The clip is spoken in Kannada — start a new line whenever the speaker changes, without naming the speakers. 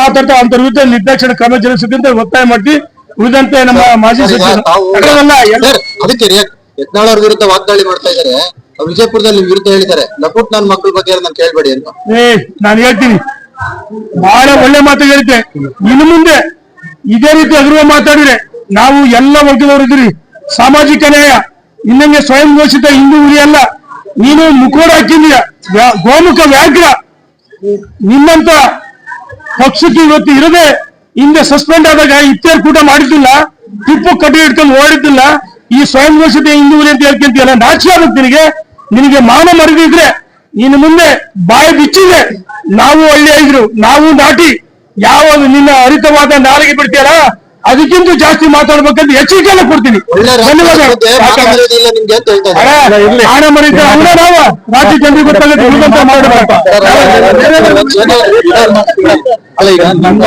ಮಾತಾಡ್ತಾ ಅಂತ ವಿರುದ್ಧ ನಿರ್ದೇಶನ ಕ್ರಮ ಜರುಗಿಸಬೇಕು ಒತ್ತಾಯ ಮಾಡಿ ಉಳಿದಂತೆ ನಮ್ಮ ಮಾಜಿ
ಸಚಿವ
ಸಚಿವರು.
ಅದಕ್ಕೆ ಯತ್ನಾಳ್ ಅವ್ರ ವಿರುದ್ಧ ವಾಗ್ದಾಳಿ ಮಾಡ್ತಾ ಇದಾರೆ ವಿಜಯಪುರದಲ್ಲಿ ವಿರುದ್ಧ ಹೇಳಿದ್ದಾರೆ. ಲಪುಟ್ ನನ್ನ ಮಕ್ಕಳ ಬಗ್ಗೆ ನಾನು ಕೇಳ್ಬೇಡಿ ಅಂತ.
ಏ ನಾನು ಹೇಳ್ತೀನಿ. ಬಹಳ ಒಳ್ಳೆ ಮಾತು ಹೇಳಿದ್ದೆ. ಇನ್ನು ಮುಂದೆ ಇದೇ ರೀತಿ ಅಗ್ರವ ಮಾತಾಡಿದ್ರೆ ನಾವು ಎಲ್ಲ ವರ್ಗದವರು ಇದ್ರಿ ಸಾಮಾಜಿಕ ನ್ಯಾಯ ಇನ್ನಂಗೆ ಸ್ವಯಂ ಘೋಷಿತ ಹಿಂದೂ ಉರಿಯಲ್ಲ ನೀನು ಮುಖೋಡ ಹಾಕಿದೀಯ ಗೋಮುಖ ವ್ಯಾಘ್ರ. ನಿನ್ನಂತ ಪಕ್ಷಕ್ಕೆ ಇವತ್ತು ಇರದೆ ಹಿಂದೆ ಸಸ್ಪೆಂಡ್ ಆದಾಗ ಇತ್ಯರ್ ಕೂಟ ಮಾಡಿದ್ದಿಲ್ಲ, ಟಿಪ್ಪು ಕಟ್ಟಿ ಹಿಡ್ಕೊಂಡು ಓಡಿದ್ದಿಲ್ಲ, ಈ ಸ್ವಯಂ ಘೋಷಿತ ಹಿಂದೂ ಅಂತ ಹೇಳ್ಕೊಂತೀಯಲ್ಲ, ನಾಚಿಕೆ ಆಗುತ್ತೆ ನಿನಗೆ. ನಿನಗೆ ಮಾನ ಮರೆದಿದ್ರೆ ನೀನು ಮುಂದೆ ಬಾಯಿ ಬಿಚ್ಚಿದೆ ನಾವು ಹಳ್ಳಿ ಐದ್ರು ನಾವು ನಾಟಿ. ಯಾವ ನಿನ್ನ ಹರಿತವಾದ ನಾಲಿಗೆ ಬಿಡ್ತೀಯಲ್ಲ ಅದಕ್ಕಿಂತ ಜಾಸ್ತಿ ಮಾತಾಡ್ಬೇಕಂತ ಎಚ್ಚರಿಕೆಯನ್ನು ಕೊಡ್ತೀನಿ. ಮರೀತ ಅವನ ನಾವು. ರಾಜ್ಯ ಜನರಿಗೆ ಗೊತ್ತಾಗುತ್ತೆ ಉಳಿದಂತ ಮಾಡಬೇಕು.
ಅಲ್ಲ ಈಗ ನಮ್ಮ